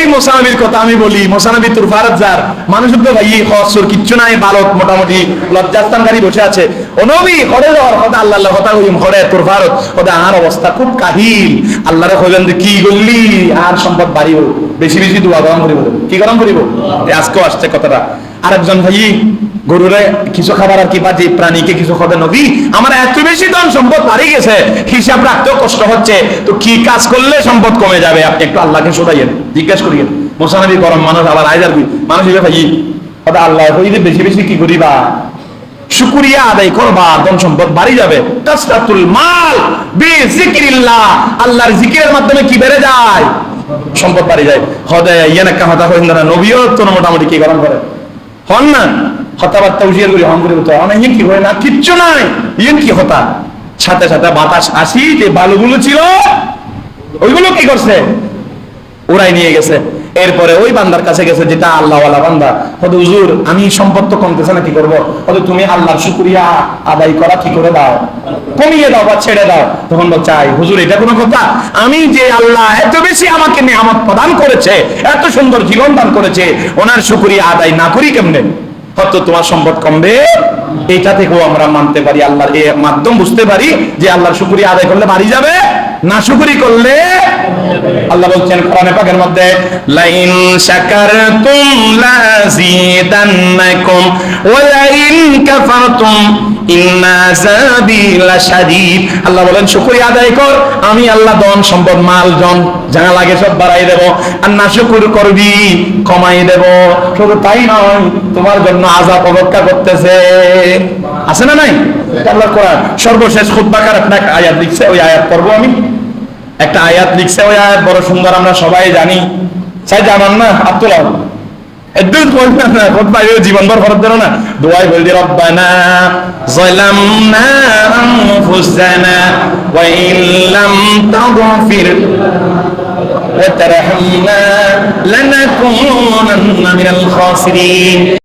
এই মোসানবির কথা আমি বলি, মোসানবি ভারত যার। মানুষ তো ভাই হসর কিচ্ছু নাই, বালক মোটামুটি লজ্জাস্থানকারী বসে আছে। ও নবী, হরে যাওয়ার কথা আল্লাহ আল্লাহ কথা হইম হরে তোর ভারত কথা আর অবস্থা খুব কাহিল। আল্লাহরে কইলেন যে, কি করলি? আর সম্পদ বাড়িব বেশি বেশি দোয়া গরম করিব, কি গরম করিব? আজকেও আসছে কথাটা। আরেকজন ভাই গরুরে কিছু খাবার আর কি পাচ্ছি প্রাণীকে কিছু খাবে নবী? আমার এত বেশি ধন সম্পদ বাড়ি গেছে হিসাব রাখতেও কষ্ট হচ্ছে। তো কি কাজ করলে সম্পদ কমে যাবে? আপনি একটু আল্লাহকে শোধাইয়েন জিজ্ঞেস করিয়েন। মোসানবী গরম মানুষ আবার আয়দার মানুষ হিসেবে ভাই ওটা আল্লাহ হইলে বেশি বেশি কি করিবা? শুকুরিয়া আদায় করবা ধন সম্পদ বাড়ি যাবে। তাসরাতুল মাল বি জিকিরিল্লাহ আল্লাহর জিকিরের মাধ্যমে কি বেড়ে যায়? সম্পদ বাড়ি যায়। হদে ইয়ানা কামাতা হইন না নবীও তো মোটামুটি কি গরম করে হন না। হতাবার্তা উজিয়ার করে হন করে তো অনেক ইয়ে কি হয় না? কিচ্ছু নাই। ইয়েন কি হতা? সাথে সাথে বাতাস আসি, যে বালুগুলো ছিল, ওইগুলো কি করছে? উড়াই নিয়ে গেছে। এরপরে ওই বান্দার কাছে গেছে, যেটা আল্লাহওয়ালা বান্দা। হয়তো হুজুর, আমি সম্পদ তো কমতেছে না, কি করব? হয়তো তুমি আল্লাহর শুক্রিয়া আদায় করা কি করে দাও, কমিয়ে দাও বা ছেড়ে দাও। তখন বল চাই হুজুর, এটা কোনো কথা। আমি যে আল্লাহ এত বেশি আমাকে নিয়ামত প্রদান করেছে, এত সুন্দর জীবন দান করেছে, ওনার শুক্রিয়া আদায় না করি কেমনে? হয়তো তোমার সম্পদ কমবে। এটা থেকেও আমরা মানতে পারি, আল্লাহর এ মাধ্যম বুঝতে পারি যে আল্লাহর শুকুরি আদায় করলে বাড়ি যাবে, না শুকুরি করলে আল্লাহ বলছেন কোরআনে পাকের মধ্যে, লাইন শাকারতুম লাযিদান্নাকুম ওয়া লাইন কাফারতুম আল্লাহ বলেন, শুকরিয়া আদায় কর, আমি আল্লাহ ধন, সম্পদ, মাল, জন, যা লাগে সব বাড়াই দেব। আর না শুকুর করবি, কমাই দেব। শুধু তাই নয়, তোমার জন্য আযাব অপেক্ষা করতেছে। আছে না নাই? সর্বশেষ একটা আয়াত লিখছে, ওই আয়াত পড়ব আমি। একটা আয়াত লিখছে, ওই আয়াত বড় সুন্দর, আমরা সবাই জানি। চাই জানান না, আব্দুল জীবনভর খরচ দেন না। دعاء بلدي ربنا ظلمنا أنفسنا وإن لم تغفر وترحمنا لنكونن من الخاسرين.